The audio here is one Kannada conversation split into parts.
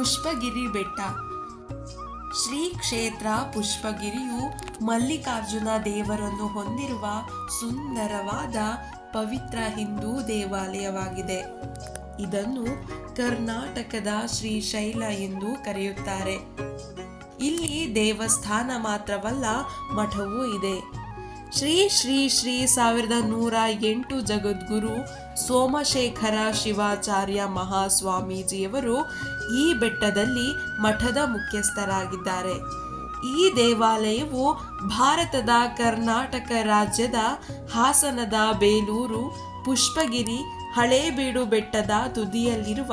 ಪುಷ್ಪಗಿರಿ ಬೆಟ್ಟ. ಶ್ರೀ ಕ್ಷೇತ್ರ ಪುಷ್ಪಗಿರಿಯು ಮಲ್ಲಿಕಾರ್ಜುನ ದೇವರನ್ನು ಹೊಂದಿರುವ ಸುಂದರವಾದ ಪವಿತ್ರ ಹಿಂದೂ ದೇವಾಲಯವಾಗಿದೆ. ಇದನ್ನು ಕರ್ನಾಟಕದ ಶ್ರೀಶೈಲ ಎಂದು ಕರೆಯುತ್ತಾರೆ. ಇಲ್ಲಿ ದೇವಸ್ಥಾನ ಮಾತ್ರವಲ್ಲ, ಮಠವೂ ಇದೆ. ಶ್ರೀ ಶ್ರೀ ಶ್ರೀ ಸಾವಿರದ ನೂರ ಎಂಟು ಜಗದ್ಗುರು ಸೋಮಶೇಖರ ಶಿವಾಚಾರ್ಯ ಮಹಾಸ್ವಾಮೀಜಿಯವರು ಈ ಬೆಟ್ಟದಲ್ಲಿ ಮಠದ ಮುಖ್ಯಸ್ಥರಾಗಿದ್ದಾರೆ. ಈ ದೇವಾಲಯವು ಭಾರತದ ಕರ್ನಾಟಕ ರಾಜ್ಯದ ಹಾಸನದ ಬೇಲೂರು, ಪುಷ್ಪಗಿರಿ, ಹಳೇಬೀಡು ಬೆಟ್ಟದ ತುದಿಯಲ್ಲಿರುವ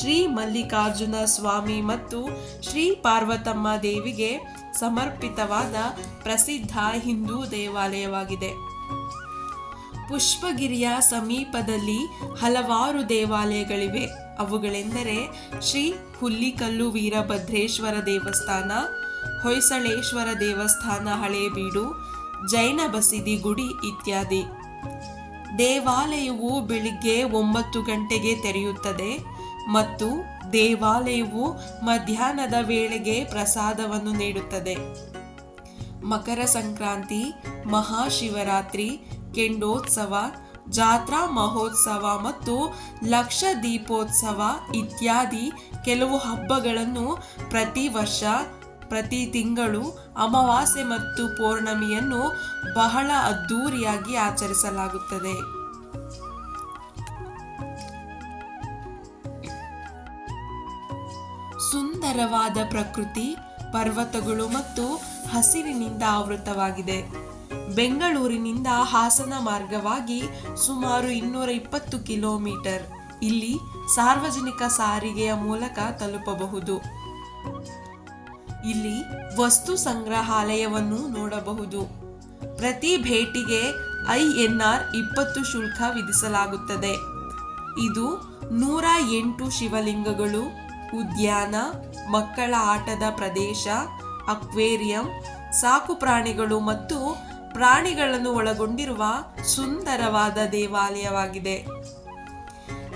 ಶ್ರೀ ಮಲ್ಲಿಕಾರ್ಜುನ ಸ್ವಾಮಿ ಮತ್ತು ಶ್ರೀ ಪಾರ್ವತಮ್ಮ ದೇವಿಗೆ ಸಮರ್ಪಿತವಾದ ಪ್ರಸಿದ್ಧ ಹಿಂದೂ ದೇವಾಲಯವಾಗಿದೆ. ಪುಷ್ಪಗಿರಿಯ ಸಮೀಪದಲ್ಲಿ ಹಲವಾರು ದೇವಾಲಯಗಳಿವೆ. ಅವುಗಳೆಂದರೆ ಶ್ರೀ ಹುಲ್ಲಿಕಲ್ಲು ವೀರಭದ್ರೇಶ್ವರ ದೇವಸ್ಥಾನ, ಹೊಯ್ಸಳೇಶ್ವರ ದೇವಸ್ಥಾನ ಹಳೇಬೀಡು ಜೈನ ಬಸದಿ ಗುಡಿ ಇತ್ಯಾದಿ. ದೇವಾಲಯವು ಬೆಳಿಗ್ಗೆ ಒಂಬತ್ತು ಗಂಟೆಗೆ ತೆರೆಯುತ್ತದೆ ಮತ್ತು ದೇವಾಲಯವು ಮಧ್ಯಾಹ್ನದ ವೇಳೆಗೆ ಪ್ರಸಾದವನ್ನು ನೀಡುತ್ತದೆ. ಮಕರ ಸಂಕ್ರಾಂತಿ ಮಹಾಶಿವರಾತ್ರಿ ಕೆಂಡೋತ್ಸವ, ಜಾತ್ರಾ ಮಹೋತ್ಸವ ಮತ್ತು ಲಕ್ಷ ದೀಪೋತ್ಸವ ಇತ್ಯಾದಿ ಕೆಲವು ಹಬ್ಬಗಳನ್ನು ಪ್ರತಿ ವರ್ಷ, ಪ್ರತಿ ತಿಂಗಳು ಅಮಾವಾಸ್ಯೆ ಮತ್ತು ಪೌರ್ಣಮಿಯನ್ನು ಬಹಳ ಅದ್ಧೂರಿಯಾಗಿ ಆಚರಿಸಲಾಗುತ್ತದೆ. ಸುಂದರವಾದ ಪ್ರಕೃತಿ, ಪರ್ವತಗಳು ಮತ್ತು ಹಸಿರಿನಿಂದ ಆವೃತವಾಗಿದೆ. ಬೆಂಗಳೂರಿನಿಂದ ಹಾಸನ ಮಾರ್ಗವಾಗಿ ಸುಮಾರು ಇನ್ನೂರ ಇಪ್ಪತ್ತು ಕಿಲೋಮೀಟರ್. ಇಲ್ಲಿ ಸಾರ್ವಜನಿಕ ಸಾರಿಗೆಯ ಮೂಲಕ ತಲುಪಬಹುದು. ಇಲ್ಲಿ ವಸ್ತು ಸಂಗ್ರಹಾಲಯವನ್ನು ನೋಡಬಹುದು. ಪ್ರತಿ ಭೇಟಿಗೆ ಐಎನ್ಆರ್ ಇಪ್ಪತ್ತು ಶುಲ್ಕ ವಿಧಿಸಲಾಗುತ್ತದೆ. ಇದು ನೂರ ಎಂಟು ಶಿವಲಿಂಗಗಳು, ಉದ್ಯಾನ, ಮಕ್ಕಳ ಆಟದ ಪ್ರದೇಶ, ಅಕ್ವೇರಿಯಂ ಸಾಕು ಪ್ರಾಣಿಗಳು ಮತ್ತು ಪ್ರಾಣಿಗಳನ್ನು ಒಳಗೊಂಡಿರುವ ಸುಂದರವಾದ ದೇವಾಲಯವಾಗಿದೆ.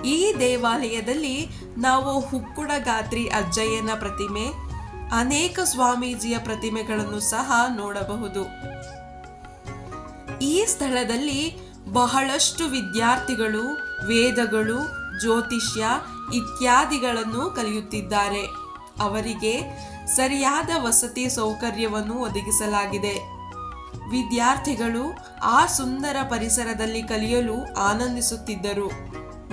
ಈ ದೇವಾಲಯದಲ್ಲಿ ನಾವು ಹುಕ್ಕುಡ ಗಾತ್ರಿ ಅಜ್ಜಯ್ಯನ ಪ್ರತಿಮೆ, ಅನೇಕ ಸ್ವಾಮೀಜಿಯ ಪ್ರತಿಮೆಗಳನ್ನು ಸಹ ನೋಡಬಹುದು. ಈ ಸ್ಥಳದಲ್ಲಿ ಬಹಳಷ್ಟು ವಿದ್ಯಾರ್ಥಿಗಳು, ವೇದಗಳು, ಜ್ಯೋತಿಷ್ಯ ಇತ್ಯಾದಿಗಳನ್ನು ಕಲಿಯುತ್ತಿದ್ದಾರೆ. ಅವರಿಗೆ ಸರಿಯಾದ ವಸತಿ ಸೌಕರ್ಯವನ್ನು ಒದಗಿಸಲಾಗಿದೆ. ವಿದ್ಯಾರ್ಥಿಗಳು ಆ ಸುಂದರ ಪರಿಸರದಲ್ಲಿ ಕಲಿಯಲು ಆನಂದಿಸುತ್ತಿದ್ದರು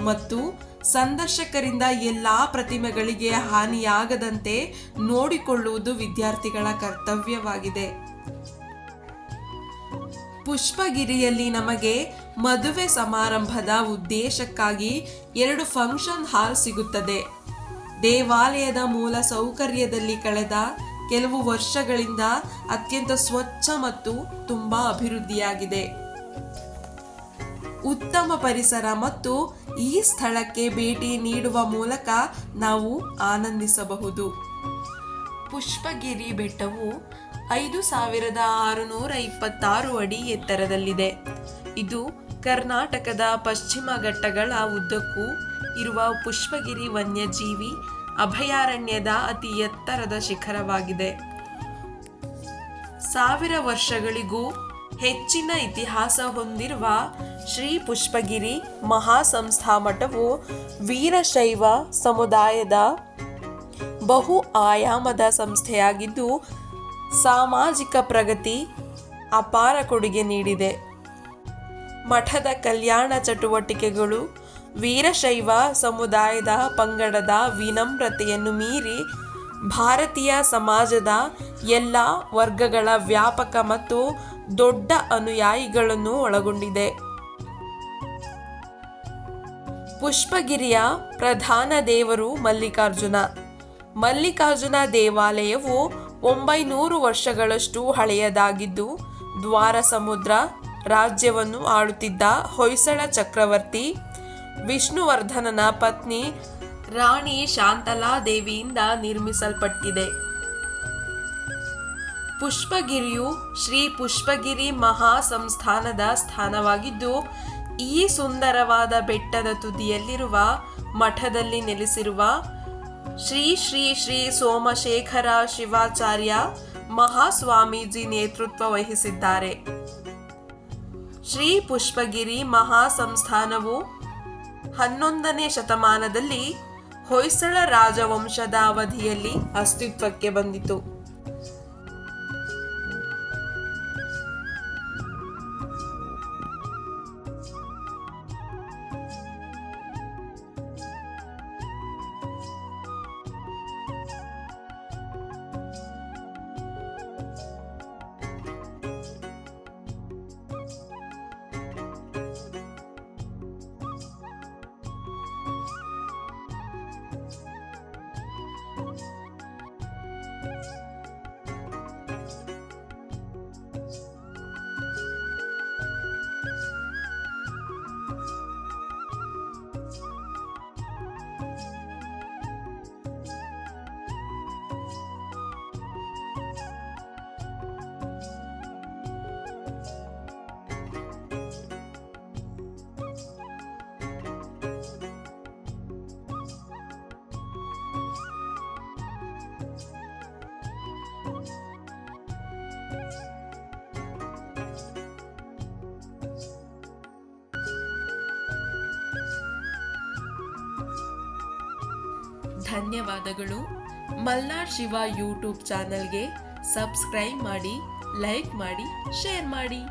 ಮತ್ತು ಸಂದರ್ಶಕರಿಂದ ಎಲ್ಲ ಪ್ರತಿಮೆಗಳಿಗೆ ಹಾನಿಯಾಗದಂತೆ ನೋಡಿಕೊಳ್ಳುವುದು ವಿದ್ಯಾರ್ಥಿಗಳ ಕರ್ತವ್ಯವಾಗಿದೆ. ಪುಷ್ಪಗಿರಿಯಲ್ಲಿ ನಮಗೆ ಮದುವೆ ಸಮಾರಂಭದ ಉದ್ದೇಶಕ್ಕಾಗಿ ಎರಡು ಫಂಕ್ಷನ್ ಹಾಲ್ ಸಿಗುತ್ತದೆ. ದೇವಾಲಯದ ಮೂಲ ಸೌಕರ್ಯದಲ್ಲಿ ಕಳೆದ ಕೆಲವು ವರ್ಷಗಳಿಂದ ಅತ್ಯಂತ ಸ್ವಚ್ಛ ಮತ್ತು ತುಂಬಾ ಅಭಿವೃದ್ಧಿಯಾಗಿದೆ. ಉತ್ತಮ ಪರಿಸರ ಮತ್ತು ಈ ಸ್ಥಳಕ್ಕೆ ಭೇಟಿ ನೀಡುವ ಮೂಲಕ ನಾವು ಆನಂದಿಸಬಹುದು. ಪುಷ್ಪಗಿರಿ ಬೆಟ್ಟವು ಐದು ಸಾವಿರದ ಆರುನೂರ ಇಪ್ಪತ್ತಾರು ಅಡಿ ಎತ್ತರದಲ್ಲಿದೆ. ಇದು ಕರ್ನಾಟಕದ ಪಶ್ಚಿಮ ಘಟ್ಟಗಳ ಉದ್ದಕ್ಕೂ ಇರುವ ಪುಷ್ಪಗಿರಿ ವನ್ಯಜೀವಿ ಅಭಯಾರಣ್ಯದ ಅತಿ ಎತ್ತರದ ಶಿಖರವಾಗಿದೆ. ಸಾವಿರ ವರ್ಷಗಳಿಗೂ ಹೆಚ್ಚಿನ ಇತಿಹಾಸ ಹೊಂದಿರುವ ಶ್ರೀ ಪುಷ್ಪಗಿರಿ ಮಹಾಸಂಸ್ಥಾ ಮಠವು ವೀರಶೈವ ಸಮುದಾಯದ ಬಹು ಆಯಾಮದ ಸಂಸ್ಥೆಯಾಗಿದ್ದು, ಸಾಮಾಜಿಕ ಪ್ರಗತಿ ಅಪಾರ ಕೊಡುಗೆ ನೀಡಿದೆ. ಮಠದ ಕಲ್ಯಾಣ ಚಟುವಟಿಕೆಗಳು ವೀರಶೈವ ಸಮುದಾಯದ ಪಂಗಡದ ವಿನಮ್ರತೆಯನ್ನು ಮೀರಿ ಭಾರತೀಯ ಸಮಾಜದ ಎಲ್ಲ ವರ್ಗಗಳ ವ್ಯಾಪಕ ಮತ್ತು ದೊಡ್ಡ ಅನುಯಾಯಿಗಳನ್ನು ಒಳಗೊಂಡಿದೆ. ಪುಷ್ಪಗಿರಿಯ ಪ್ರಧಾನ ದೇವರು ಮಲ್ಲಿಕಾರ್ಜುನ. ಮಲ್ಲಿಕಾರ್ಜುನ ದೇವಾಲಯವು ಒಂಬೈನೂರು ವರ್ಷಗಳಷ್ಟು ಹಳೆಯದಾಗಿದ್ದು ದ್ವಾರ ಸಮುದ್ರ ರಾಜ್ಯವನ್ನು ಆಳುತ್ತಿದ್ದ ಹೊಯ್ಸಳ ಚಕ್ರವರ್ತಿ ವಿಷ್ಣುವರ್ಧನನ ಪತ್ನಿ ರಾಣಿ ಶಾಂತಲಾ ದೇವಿಯಿಂದ ನಿರ್ಮಿಸಲ್ಪಟ್ಟಿದೆ. ಪುಷ್ಪಗಿರಿಯು ಶ್ರೀ ಪುಷ್ಪಗಿರಿ ಮಹಾ ಸಂಸ್ಥಾನದ ಸ್ಥಾನವಾಗಿದ್ದು, ಈ ಸುಂದರವಾದ ಬೆಟ್ಟದ ತುದಿಯಲ್ಲಿರುವ ಮಠದಲ್ಲಿ ನೆಲೆಸಿರುವ ಶ್ರೀ ಶ್ರೀ ಶ್ರೀ ಸೋಮಶೇಖರ ಶಿವಾಚಾರ್ಯ ಮಹಾಸ್ವಾಮೀಜಿ ನೇತೃತ್ವ ವಹಿಸಿದ್ದಾರೆ. ಶ್ರೀ ಪುಷ್ಪಗಿರಿ ಮಹಾಸಂಸ್ಥಾನವು ಹನ್ನೊಂದನೇ ಶತಮಾನದಲ್ಲಿ ಹೊಯ್ಸಳ ರಾಜವಂಶದ ಅವಧಿಯಲ್ಲಿ ಅಸ್ತಿತ್ವಕ್ಕೆ ಬಂದಿತು. ಧನ್ಯವಾದಗಳು. ಮಲ್ನಾಡ್ ಶಿವ ಯೂಟ್ಯೂಬ್ ಚಾನಲ್ಗೆ ಸಬ್ಸ್ಕ್ರೈಬ್ ಮಾಡಿ ಲೈಕ್ ಮಾಡಿ ಶೇರ್ ಮಾಡಿ.